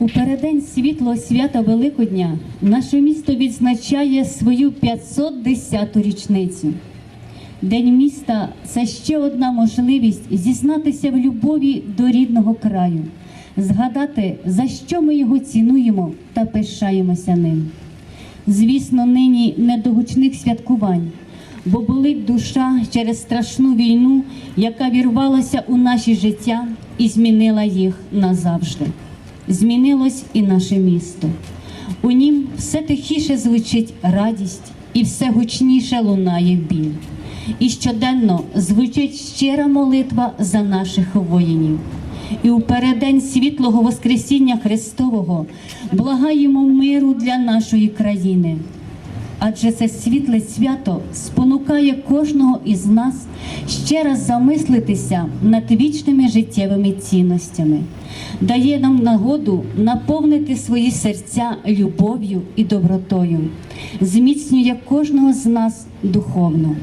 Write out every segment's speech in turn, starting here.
У переддень світлого свята Великодня наше місто відзначає свою 510-ту річницю. День міста це ще одна можливість зізнатися в любові до рідного краю, згадати, за що ми його цінуємо та пишаємося ним. Звісно, нині не до гучних святкувань, бо болить душа через страшну війну, яка вірвалася у наші життя і змінила їх назавжди. Змінилось і наше місто. У нім все тихіше звучить радість і все гучніше лунає біль. І щоденно звучить щира молитва за наших воїнів. І у переддень світлого Воскресіння Христового благаємо миру для нашої країни. Адже це світле свято спонукає кожного із нас ще раз замислитися над вічними життєвими цінностями, дає нам нагоду наповнити свої серця любов'ю і добротою, зміцнює кожного з нас духовно.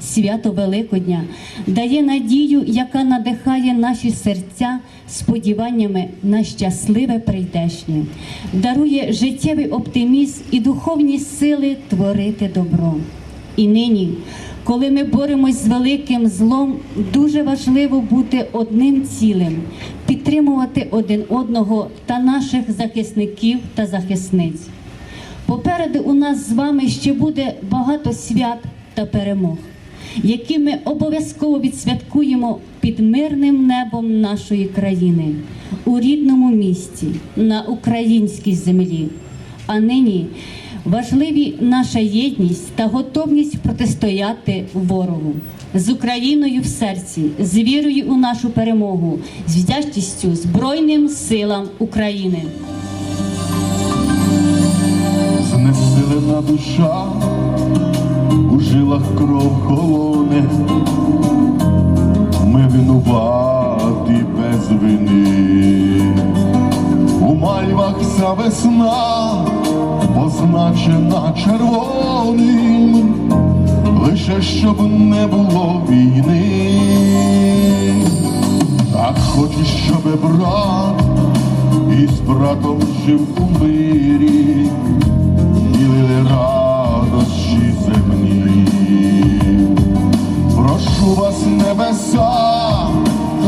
Свято Великодня дає надію, яка надихає наші серця сподіваннями на щасливе прийдешнє, дарує життєвий оптимізм і духовні сили творити добро. І нині, коли ми боремось з великим злом, дуже важливо бути одним цілим, підтримувати один одного та наших захисників та захисниць. Попереду у нас з вами ще буде багато свят та перемог, які ми обов'язково відсвяткуємо під мирним небом нашої країни у рідному місті на українській землі. А нині важливі наша єдність та готовність протистояти ворогу з Україною в серці, з вірою у нашу перемогу, з вдячністю Збройним силам України. Знесилена душа, у жилах кров холоне, ми винуваті без вини, у мальвах ця весна позначена червоним, лише щоб не було війни, так хочу, щоб брат із братом жив у мирі, ділили радощі земні. Прошу вас, небеса,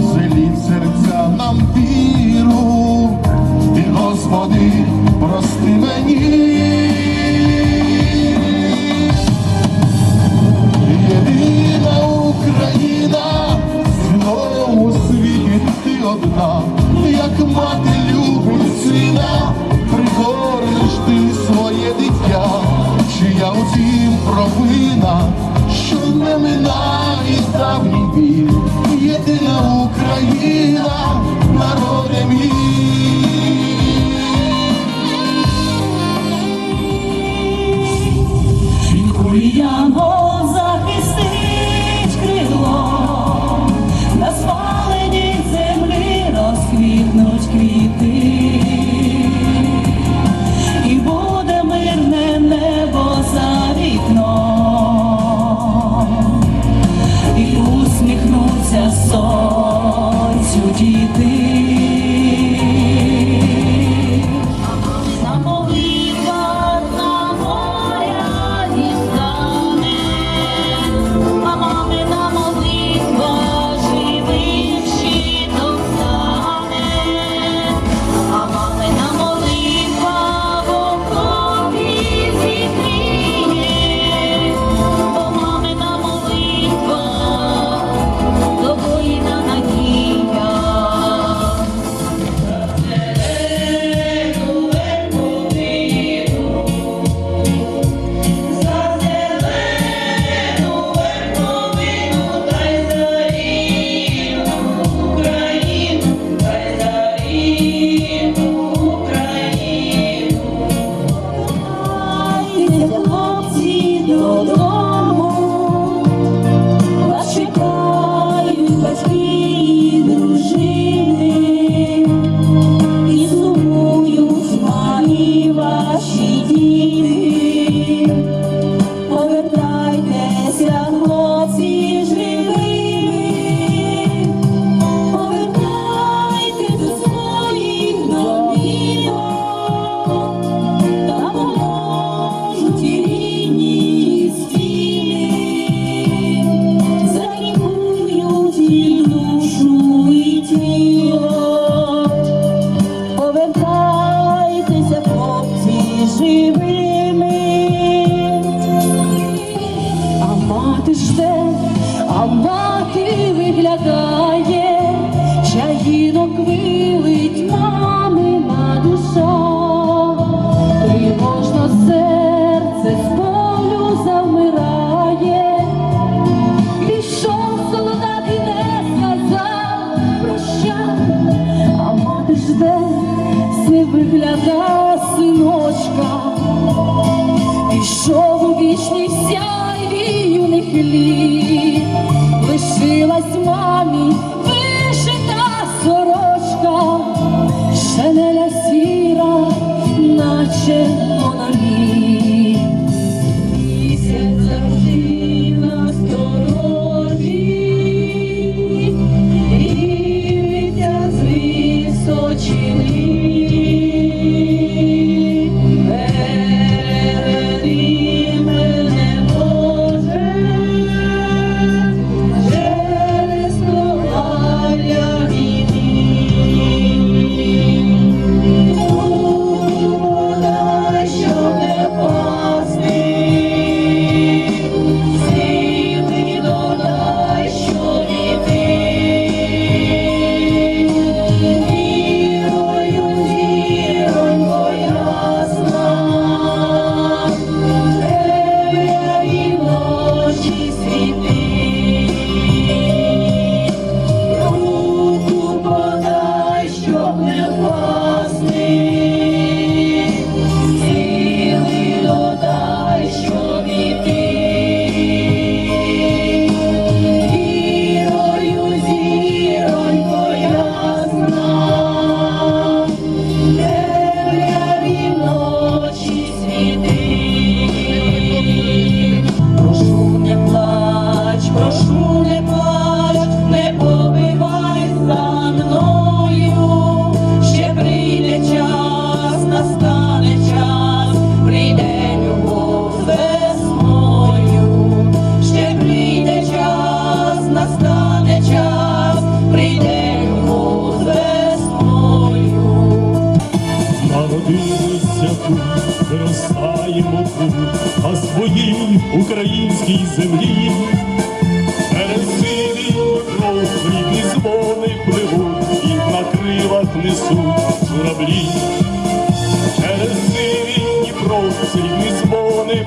вселіть серця нам віру, ти, Господи, прости мені. Одна, як мати любить сина, пригориш ти своє дитя, чия у тім провина, що не минає давній біль,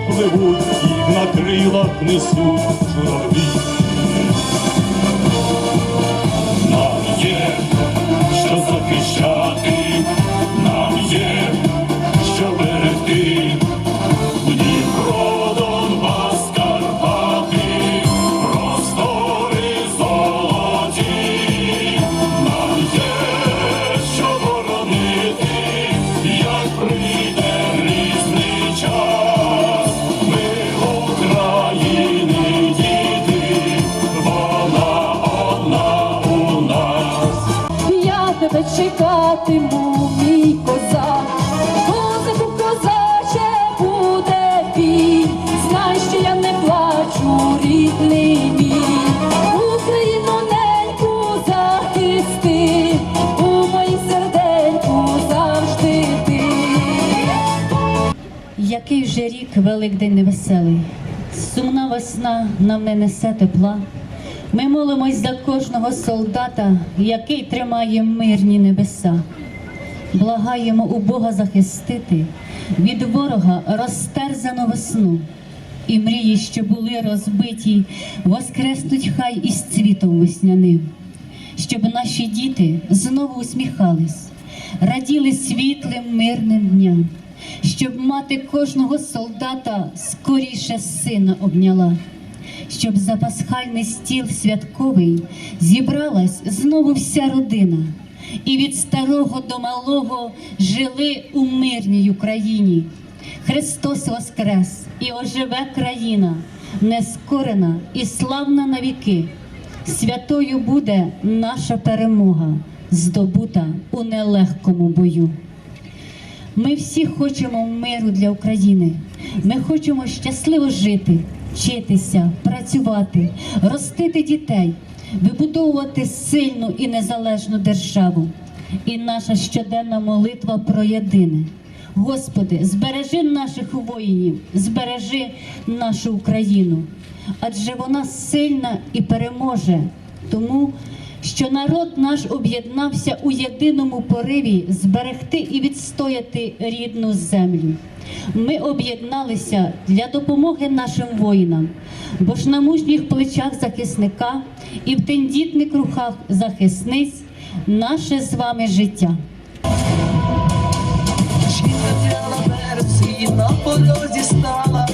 пливуть, їх на крилах несуть журавлі. Нам є, що захищати, Який вже рік Великдень невеселий, сумна весна нам не несе тепла. Ми молимось за кожного солдата, який тримає мирні небеса. Благаємо у Бога захистити від ворога розтерзану весну. І мрії, що були розбиті, воскреснуть хай із цвітом весняним, щоб наші діти знову усміхались, раділи світлим мирним дням, щоб мати кожного солдата скоріше сина обняла, щоб за пасхальний стіл святковий зібралась знову вся родина, і від старого до малого жили у мирній Україні. Христос воскрес і оживе країна, нескорена і славна навіки. Святою буде наша перемога, здобута у нелегкому бою. Ми всі хочемо миру для України. Ми хочемо щасливо жити, вчитися, працювати, ростити дітей, вибудовувати сильну і незалежну державу. І наша щоденна молитва про єдине. Господи, збережи наших воїнів, збережи нашу Україну, адже вона сильна і переможе, тому що народ наш об'єднався у єдиному пориві зберегти і відстояти рідну землю. Ми об'єдналися для допомоги нашим воїнам, бо ж на мужніх плечах захисника і в тендітних руках захисниць наше з вами життя. Жінка взяла берег і на порозі стала,